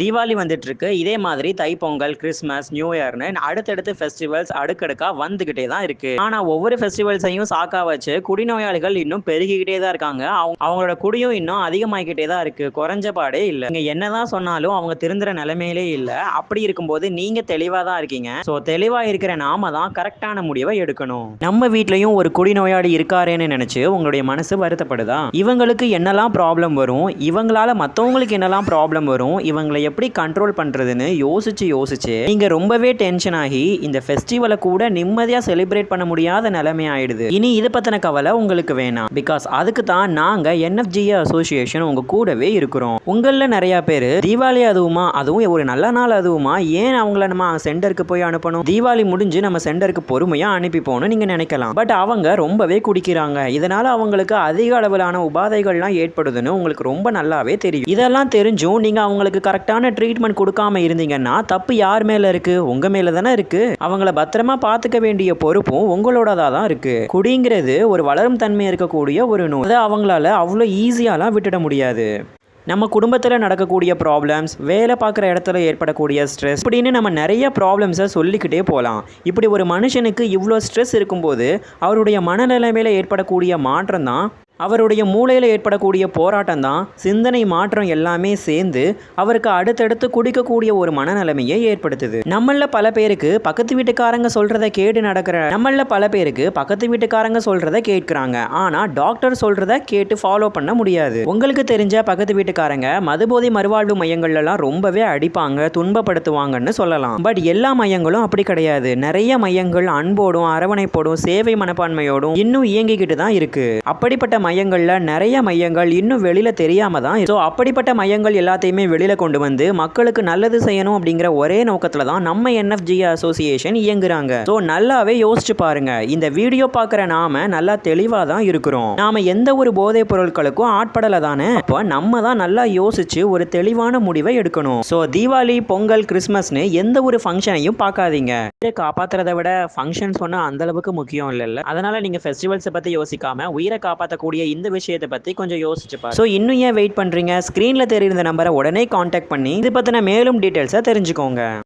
தீபாவளி வந்துட்டு இருக்கு இதே மாதிரி தைப்பொங்கல் கிறிஸ்மஸ் நியூ இயர்னு அடுத்தடுத்து ஃபெஸ்டிவல்ஸ் அடுக்கடுக்கா வந்துகிட்டே தான் இருக்கு. ஆனா ஒவ்வொரு ஃபெஸ்டிவல்ஸையும் சாக்கா வச்சு குடிநோயாளிகள் இன்னும் பெருகிக்கிட்டே தான் இருக்காங்க. அவங்க அவங்களோட குடியும் இன்னும் அதிகமாகிக்கிட்டே தான் இருக்கு. குறைஞ்ச பாடே இல்லை. நீங்க என்னதான் சொன்னாலும் அவங்க திருந்துற நிலைமையிலே இல்லை. அப்படி இருக்கும்போது நீங்க தெளிவா தான் இருக்கீங்க. ஸோ தெளிவா இருக்கிற நாம தான் கரெக்டான முடிவை எடுக்கணும். நம்ம வீட்லயும் ஒரு குடிநோயாளி இருக்காரேன்னு நினைச்சு உங்களுடைய மனசு வருத்தப்படுதா? இவங்களுக்கு என்னெல்லாம் ப்ராப்ளம் வரும்? இவங்களால மற்றவங்களுக்கு என்னெல்லாம் ப்ராப்ளம் வரும்? இவங்களை எப்படி கண்ட்ரோல் பண்ணுறதுன்னு யோசிச்சு யோசிச்சு நீங்கள் ரொம்பவே டென்ஷன் ஆகி இந்த ஃபெஸ்டிவலை கூட நிம்மதியாக செலிப்ரேட் பண்ண முடியாத நிலைமை ஆயிடுது. இனி இதை பற்றின கவலை உங்களுக்கு வேணாம். பிகாஸ் அதுக்கு தான் நாங்கள் என்எஃப்ஜிஏ அசோசியேஷன் உங்கள் கூடவே இருக்கிறோம். உங்களில் நிறையா பேர் தீபாவளி அதுவுமா அதுவும் ஒரு நல்ல நாள் அதுவுமா ஏன் அவங்கள நம்ம சென்டருக்கு போய் அனுப்பணும்? தீபாவளி முடிஞ்சு நம்ம சென்டருக்கு பொறுமையாக அனுப்பி நீங்கள் நினைக்கலாம். பட் அவங்க ரொம்பவே குடிக்கிறாங்க. இதனால் அவங்களுக்கு அதிக அளவிலான உபாதைகள்லாம் ஏற்படுதுன்னு உங்களுக்கு ரொம்ப நல்லாவே தெரியும். இதெல்லாம் தெரிஞ்சும் நீங்கள் அவங்களுக்கு கரெக்டாக சரியான ட்ரீட்மெண்ட் கொடுக்காம இருந்தீங்கன்னா தப்பு யார் மேலே இருக்குது உங்கள் மேலே தானே இருக்குது அவங்கள பத்திரமா பார்த்துக்க வேண்டிய பொறுப்பும் உங்களோடதாக தான் இருக்குது குடிங்கிறது ஒரு வளரும் தன்மை இருக்கக்கூடிய ஒரு நோய். அதை அவங்களால அவ்வளோ ஈஸியாலாம் விட்டுட முடியாது. நம்ம குடும்பத்தில் நடக்கக்கூடிய ப்ராப்ளம்ஸ் வேலை பார்க்குற இடத்துல ஏற்படக்கூடிய ஸ்ட்ரெஸ் இப்படின்னு நம்ம நிறைய ப்ராப்ளம்ஸை சொல்லிக்கிட்டே போகலாம் இப்படி ஒரு மனுஷனுக்கு இவ்வளோ ஸ்ட்ரெஸ் இருக்கும்போது அவருடைய மனநிலைமையில் ஏற்படக்கூடிய மாற்றம் தான் அவருடைய மூளையில் ஏற்படக்கூடிய போராட்டம் தான் சிந்தனை மாற்றம் எல்லாமே சேர்ந்து அவருக்கு அடுத்தடுத்து குடிக்கக்கூடிய ஒரு மனநிலைமையை ஏற்படுத்துது. நம்மள பல பேருக்கு பக்கத்து வீட்டுக்காரங்க சொல்கிறத கேட்டு நடக்கிற நம்மள பல பேருக்கு பக்கத்து வீட்டுக்காரங்க சொல்றதை கேட்குறாங்க. ஆனால் டாக்டர் சொல்கிறத கேட்டு ஃபாலோ பண்ண முடியாது. உங்களுக்கு தெரிஞ்ச பக்கத்து வீட்டுக்காரங்க மதுபோதை மறுவாழ்வு மையங்கள்லாம் ரொம்பவே அடிப்பாங்க துன்பப்படுத்துவாங்கன்னு சொல்லலாம். பட் எல்லா மையங்களும் அப்படி கிடையாது. நிறைய மையங்கள் அன்போடும் அரவணைப்போடும் சேவை மனப்பான்மையோடும் இன்னும் இயங்கிக்கிட்டு தான் இருக்கு. அப்படிப்பட்ட மையங்களில் நிறைய மையங்கள் இன்னும் வெளியில தெரியாம தான் ஸோ அப்படிப்பட்ட மையங்கள் எல்லாத்தையுமே வெளியில கொண்டு வந்து மக்களுக்கு நல்லது செய்யணும் அப்படிங்கிற ஒரே நோக்கத்துல தான் நம்ம என்எஃப்ஜி அசோசியேஷன் இயங்குறாங்க. ஸோ நல்லாவே யோசிச்சு பாருங்க. இந்த வீடியோ பார்க்குற நாம நல்லா தெளிவாக தான் இருக்கிறோம். நாம எந்த ஒரு போதைப் பொருட்களுக்கும் ஆட்படலை தானே? அப்போ நம்ம தான் நல்லா யோசிச்சு ஒரு தெளிவான முடிவை எடுக்கணும். ஸோ தீபாவளி பொங்கல் கிறிஸ்மஸ்னு எந்த ஒரு ஃபங்க்ஷனையும் பார்க்காதீங்க. உயிரை காப்பாத்துறதை விட ஃபங்க்ஷன் சொன்னால் அந்த அளவுக்கு முக்கியம் இல்லைல்ல. அதனால நீங்கள் ஃபெஸ்டிவல்ஸை பற்றி யோசிக்காம உயிரை காப்பாற்றக்கூடிய இந்த விஷயத்தை பத்தி கொஞ்சம் யோசிச்சு பாருங்க ஸோ இன்னும் ஏன் வெயிட் பண்றீங்க? ஸ்க்ரீனில் தெரியிருந்த நம்பரை உடனே காண்டாக்ட் பண்ணி இது பத்தின மேலும் டீட்டெயில்ஸை தெரிஞ்சுக்கோங்க.